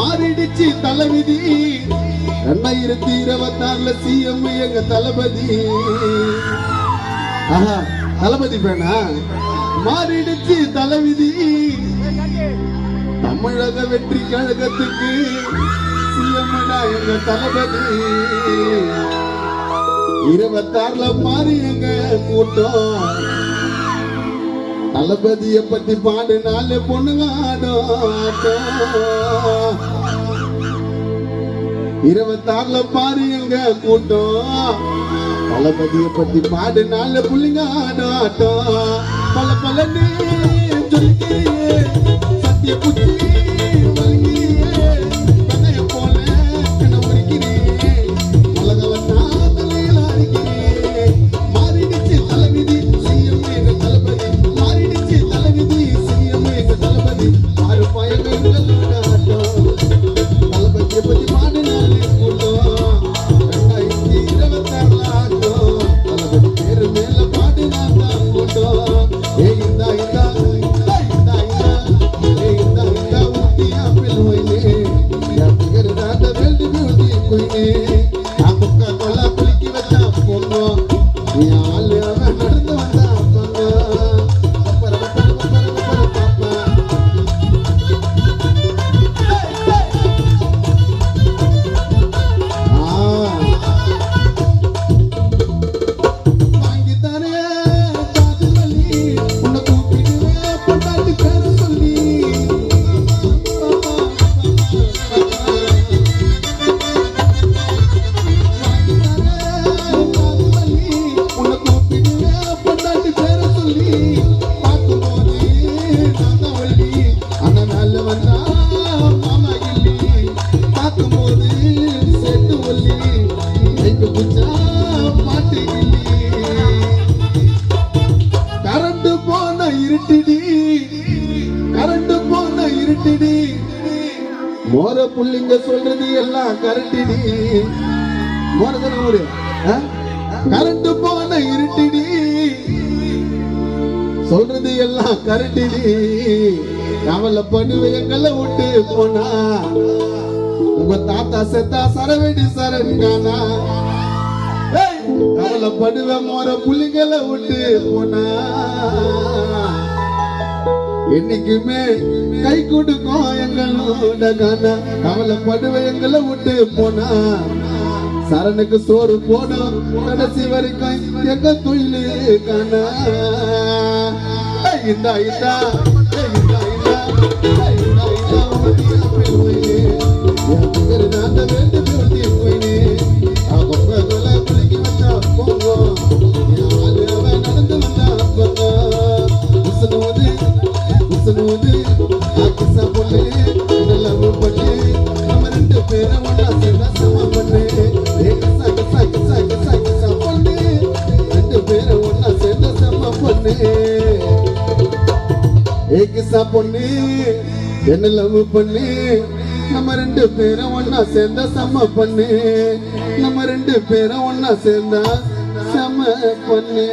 மாறிடுச்சு தலைவிதி ரெண்டாயிரத்தி இருபத்தி நாலுல சிஎம் எங்க தளபதி. ஆஹா தளபதி பேனா? மாறிடுச்சு தலைவிதி தமிழக வெற்றி கழகத்துக்கு சிஎம் எங்க தளபதி. இருபத்தாறுல மாறி எங்க கூட்டம். தளபதிய பத்தி பாடுனால பொண்ணுங்க ஆடும் இருபத்தாறுல பாரு எங்க கூட்டம். தளபதிய பத்தி பாடுனால புள்ளிங்க ஆடும் ஆட்டம் பல பலன்னு கரண்ட் போன இருட்டிடி. கரண்ட் போன இருட்டிடி. மோர புள்ளிங்க சொல்றது எல்லாம் கரண்டிடி. மோரதன ஒரு கரண்ட் போன இருட்டிடி. சொல்றது எல்லாம் கரண்டிடி. கவலை பண்ணுவேங்களை விட்டு போனா. உங்க தாத்தா செத்தா சரவெடி சரண்கானா ஏய், கவலை மோர புள்ளிங்களை விட்டு போனா என்னைக்குமே கை கொடுக்கும் எங்களோட கானா கவலைப்படுவேன் எங்களை விட்டு போனா சரணுக்கு சோறு போடும். கடைசி வரைக்கும் எங்க தொழிலு காணா. இந்தா இந்தா. இந்தா இந்தா. உசுனோது ஆக்கிசா பொண்ணு லவ் பண்ணு நம்ம ரெண்டு பேரும் ஒண்ணா சேர்ந்தா சம பண்ணு பொண்ணு ரெண்டு பேரும் ஒண்ணா சேர்ந்தா சம பண்ணு ஏ பொண்ணு என்ன லவ் பண்ணு நம்ம ரெண்டு பேரும் ஒன்னா சேர்ந்தா செம்ம பண்ணு நம்ம ரெண்டு பேரும் ஒன்னா சேர்ந்தா செம்ம பண்ணு